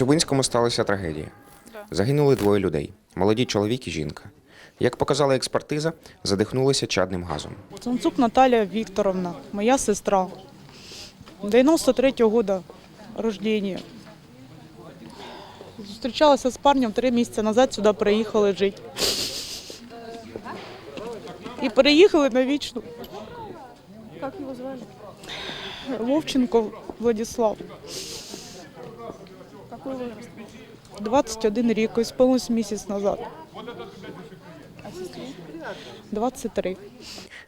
Коцюбинському сталася трагедія. Загинули двоє людей молоді чоловік і жінка. Як показала експертиза, задихнулися чадним газом. Цунцук Наталія Вікторовна, моя сестра. 93-го года рождения. Зустрічалася з парнем три місяці назад, сюди приїхали жити. І переїхали на вічну. Как его звали? Вовченко Владислав. Какой возраст? 21 рік, ісполнилось місяць назад. А сестры? 23.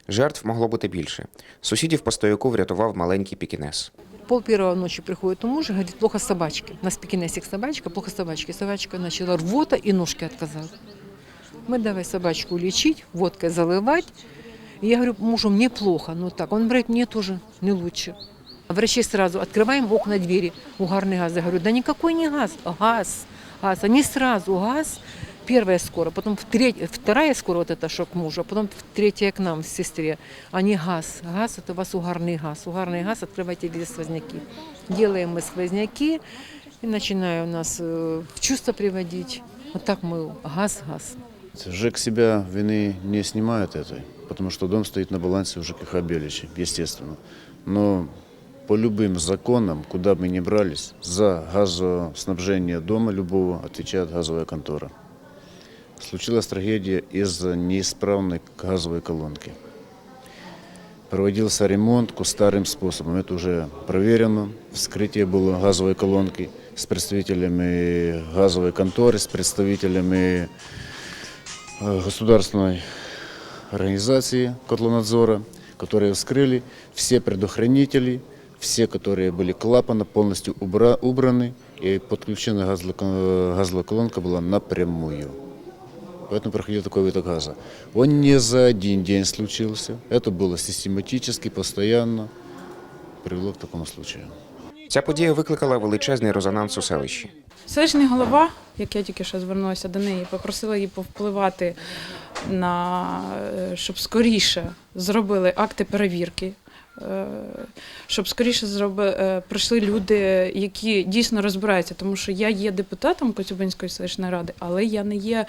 Жертв могло бути більше. Сусідів по стояку врятував маленький пікінес. Пол первого ночи приходит муж и говорит, плохо собачки. У нас пекинесик собачка, плохо собачки. Собачка начала рвота и ножки отказала. Мы давай собачку лечить, водкой заливать. И я говорю, мужу, мне плохо, ну так. Он говорит, мне тоже не лучше А врачи сразу, открываем окна, двери, угарный газ. Я говорю, да никакой не газ, газ, газ. Они сразу газ, первая скоро, потом в треть- вторая скоро, вот это шок мужа, потом в третья к нам, сестре. Они газ, газ, это у вас угарный газ. Угарный газ, открывайте везде сквозняки. Делаем мы сквозняки, и начинаю нас э, в чувство приводить. Вот так мы, газ, газ. ЖЭК себя вины не снимает этой, потому что дом стоит на балансе у ЖКХ Беличи, естественно. Но по любым законам, куда бы ни брались, за газоснабжение дома любого отвечает газовая контора. Случилась трагедия из-за неисправной газовой колонки. Проводился ремонт кустарным способом. Это уже проверено. Вскрытие было газовой колонки с представителями газовой конторы, с представителями э, государственной организации котлонадзора, которые вскрыли все предохранители, все, которые были клапаны, полностью убра- убраны, и подключена газовая кон- газовая колонка была напрямую. Поэтому проходил такой выток газа. Он не за один день случился. Это было систематически, постоянно. Привело к такому случаю. Ця подія викликала величезний резонанс у селищі. Селищний голова, як я тільки що звернулася до неї, попросила її повпливати на е, щоб скоріше зробили акти перевірки. е, Щоб скоріше зроби, е, прийшли люди, які дійсно розбираються, тому що я є депутатом Коцюбинської селищної ради, але я не є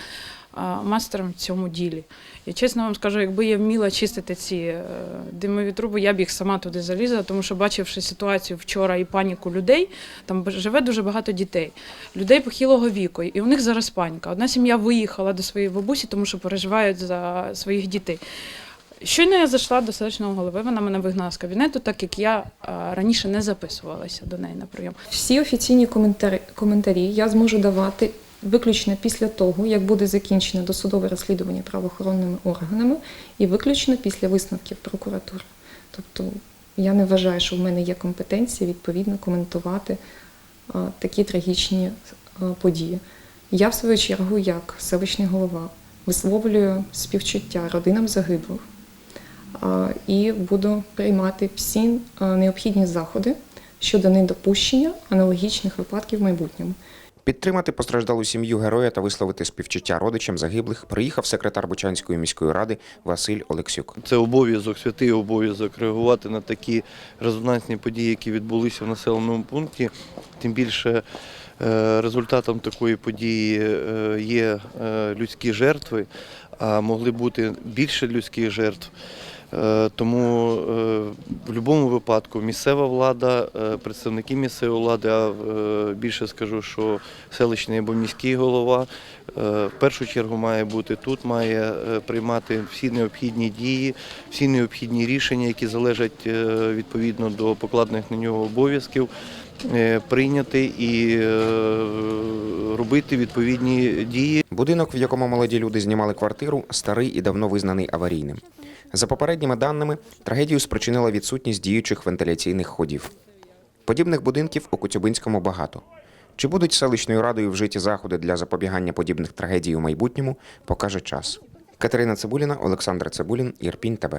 мастером в цьому ділі. Я чесно вам скажу, якби я вміла чистити ці е, димові труби, я б їх сама туди залізла, тому що бачивши ситуацію вчора і паніку людей, там живе дуже багато дітей, людей похилого віку, і у них зараз паніка. Одна сім'я виїхала до своєї бабусі, тому що переживають за своїх дітей. Щойно я зайшла до селищного голови, вона мене вигнала з кабінету, так як я раніше не записувалася до неї на прийом. Всі офіційні коментарі, коментарі я зможу давати виключно після того, як буде закінчено досудове розслідування правоохоронними органами, і виключно після висновків прокуратури. Тобто я не вважаю, що в мене є компетенція відповідно коментувати такі трагічні події. Я, в свою чергу, як селищний голова, висловлюю співчуття родинам загиблих і буду приймати всі необхідні заходи щодо недопущення аналогічних випадків в майбутньому. Підтримати постраждалу сім'ю героя та висловити співчуття родичам загиблих приїхав секретар Бучанської міської ради Василь Олексюк. Це обов'язок, святий обов'язок реагувати на такі резонансні події, які відбулися в населеному пункті. Тим більше е, результатом такої події е, є е, людські жертви, а могли бути більше людських жертв. Е, Тому е, в будь-якому випадку місцева влада, е, представники місцевої влади, а більше скажу, що селищний або міський голова в першу чергу має бути тут, має приймати всі необхідні дії, всі необхідні рішення, які залежать відповідно до покладених на нього обов'язків, прийняти і робити відповідні дії. Будинок, в якому молоді люди знімали квартиру, старий і давно визнаний аварійним. За попередніми даними, трагедію спричинила відсутність діючих вентиляційних ходів. Подібних будинків у Коцюбинському багато. Чи будуть селищною радою вжиті заходи для запобігання подібних трагедій у майбутньому, покаже час. Катерина Цибуліна, Олександр Цибулін, Ірпінь ТБ.